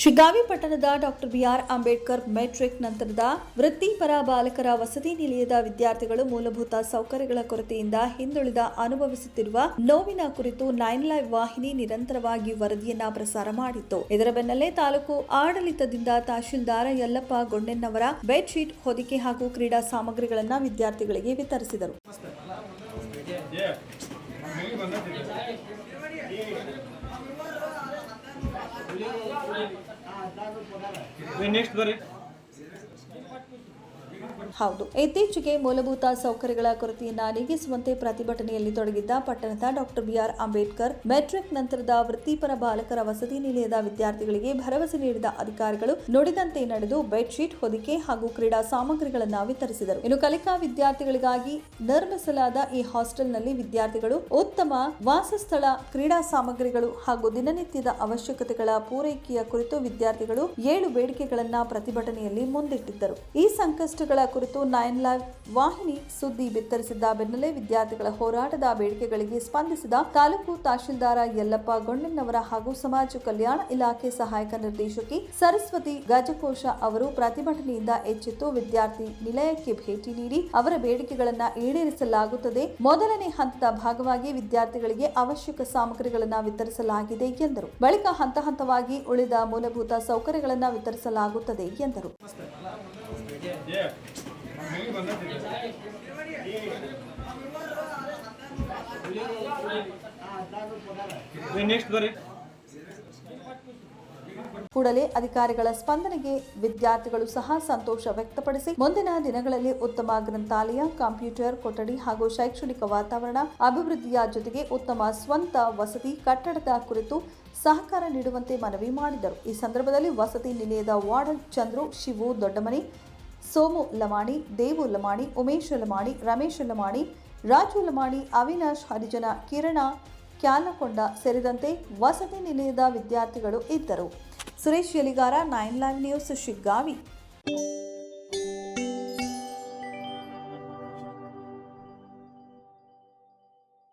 ಶಿಗ್ಗಾವಿ ಪಟ್ಟಣದ doctor B R Ambedkar metric ನಂತರದ ವೃತ್ತಿಪರ ಬಾಲಕರ ವಸತಿ ನಿಲಯದ ವಿದ್ಯಾರ್ಥಿಗಳು ಮೂಲಭೂತ ಸೌಕರ್ಯಗಳ ಕೊರತೆಯಿಂದ ಹಿಂದುಳಿದ ಅನುಭವಿಸುತ್ತಿರುವ ನೋವಿನ ಕುರಿತು ನೈನ್ ಲೈವ್ ವಾಹಿನಿ ನಿರಂತರವಾಗಿ ವರದಿಯನ್ನ ಪ್ರಸಾರ ಮಾಡಿತ್ತು. ಇದರ ಬೆನ್ನಲ್ಲೇ ತಾಲೂಕು ಆಡಳಿತದಿಂದ ತಹಶೀಲ್ದಾರ್ ಯಲ್ಲಪ್ಪ ಗೊಂಡೆನ್ನವರ ಬೆಡ್ಶೀಟ್ ಹೊದಿಕೆ ಹಾಗೂ ಕ್ರೀಡಾ ಸಾಮಗ್ರಿಗಳನ್ನು ವಿದ್ಯಾರ್ಥಿಗಳಿಗೆ ವಿತರಿಸಿದರು. नेक्स्ट बरे ಹೌದು. ಇತ್ತೀಚೆಗೆ ಮೂಲಭೂತ ಸೌಕರ್ಯಗಳ ಕೊರತೆಯನ್ನು ನೀಗಿಸುವಂತೆ ಪ್ರತಿಭಟನೆಯಲ್ಲಿ ತೊಡಗಿದ್ದ ಪಟ್ಟಣದ ಡಾಕ್ಟರ್ ಬಿಆರ್ ಅಂಬೇಡ್ಕರ್, ಮೆಟ್ರಿಕ್ ನಂತರದ ವೃತ್ತಿಪರ ಬಾಲಕರ ವಸತಿ ನಿಲಯದ ವಿದ್ಯಾರ್ಥಿಗಳಿಗೆ ಭರವಸೆ ನೀಡಿದ ಅಧಿಕಾರಿಗಳು ನುಡಿದಂತೆ ನಡೆದು ಬೆಡ್ಶೀಟ್ ಹೊದಿಕೆ ಹಾಗೂ ಕ್ರೀಡಾ ಸಾಮಗ್ರಿಗಳನ್ನು ವಿತರಿಸಿದರು. ಇನ್ನು ಕಲಿಕಾ ವಿದ್ಯಾರ್ಥಿಗಳಿಗಾಗಿ ನಿರ್ಮಿಸಲಾದ ಈ ಹಾಸ್ಟೆಲ್ನಲ್ಲಿ ವಿದ್ಯಾರ್ಥಿಗಳು ಉತ್ತಮ ವಾಸಸ್ಥಳ ಕ್ರೀಡಾ ಸಾಮಗ್ರಿಗಳು ಹಾಗೂ ದಿನನಿತ್ಯದ ಅವಶ್ಯಕತೆಗಳ ಪೂರೈಕೆಯ ಕುರಿತು ವಿದ್ಯಾರ್ಥಿಗಳು ಏಳು ಬೇಡಿಕೆಗಳನ್ನ ಪ್ರತಿಭಟನೆಯಲ್ಲಿ ಮುಂದಿಟ್ಟಿದ್ದರು. ಈ ಸಂಕಷ್ಟಗಳ ನೈನ್ ಲೈವ್ ವಾಹಿನಿ ಸುದ್ದಿ ಬಿತ್ತರಿಸಿದ್ದ ಬೆನ್ನಲ್ಲೇ ವಿದ್ಯಾರ್ಥಿಗಳ ಹೋರಾಟದ ಬೇಡಿಕೆಗಳಿಗೆ ಸ್ಪಂದಿಸಿದ ತಾಲೂಕು ತಹಶೀಲ್ದಾರ ಯಲ್ಲಪ್ಪ ಗೊಂಡಣ್ಣವರ ಹಾಗೂ ಸಮಾಜ ಕಲ್ಯಾಣ ಇಲಾಖೆ ಸಹಾಯಕ ನಿರ್ದೇಶಕಿ ಸರಸ್ವತಿ ಗಜಕೋಶ ಅವರು ಪ್ರತಿಭಟನೆಯಿಂದ ಎಚ್ಚೆತ್ತು ವಿದ್ಯಾರ್ಥಿ ನಿಲಯಕ್ಕೆ ಭೇಟಿ ನೀಡಿ ಅವರ ಬೇಡಿಕೆಗಳನ್ನು ಈಡೇರಿಸಲಾಗುತ್ತದೆ. ಮೊದಲನೇ ಹಂತದ ಭಾಗವಾಗಿ ವಿದ್ಯಾರ್ಥಿಗಳಿಗೆ ಅವಶ್ಯಕ ಸಾಮಗ್ರಿಗಳನ್ನು ವಿತರಿಸಲಾಗಿದೆ ಎಂದರು. ಬಳಿಕ ಹಂತ ಹಂತವಾಗಿ ಉಳಿದ ಮೂಲಭೂತ ಸೌಕರ್ಯಗಳನ್ನು ವಿತರಿಸಲಾಗುತ್ತದೆ ಎಂದರು. ಕೂಡಲೇ ಅಧಿಕಾರಿಗಳ ಸ್ಪಂದನೆಗೆ ವಿದ್ಯಾರ್ಥಿಗಳು ಸಹ ಸಂತೋಷ ವ್ಯಕ್ತಪಡಿಸಿ ಮುಂದಿನ ದಿನಗಳಲ್ಲಿ ಉತ್ತಮ ಗ್ರಂಥಾಲಯ, ಕಂಪ್ಯೂಟರ್, ಕೊಠಡಿ ಹಾಗೂ ಶೈಕ್ಷಣಿಕ ವಾತಾವರಣ ಅಭಿವೃದ್ಧಿಯ ಜೊತೆಗೆ ಉತ್ತಮ ಸ್ವಂತ ವಸತಿ, ಕಟ್ಟಡದ ಕುರಿತು ಸಹಕಾರ ನೀಡುವಂತೆ ಮನವಿ ಮಾಡಿದರು. ಈ ಸಂದರ್ಭದಲ್ಲಿ ವಸತಿ ನಿಲಯದ ವಾರ್ಡನ್ ಚಂದ್ರು, ಶಿವು ದೊಡ್ಡಮನಿ ಸೋಮು ಲಮಾಣಿ, ದೇವು ಲಮಾಣಿ, ಉಮೇಶ್ ಲಮಾಣಿ, ರಮೇಶ್ ಲಮಾಣಿ, ರಾಜು ಲಮಾಣಿ, ಅವಿನಾಶ್ ಹರಿಜನ, ಕಿರಣ ಕ್ಯಾಲಕೊಂಡ ಸೇರಿದಂತೆ ವಸತಿ ನಿಲಯದ ವಿದ್ಯಾರ್ಥಿಗಳು ಇದ್ದರು. Suresh Yaligar, nine live news, Shiggaon.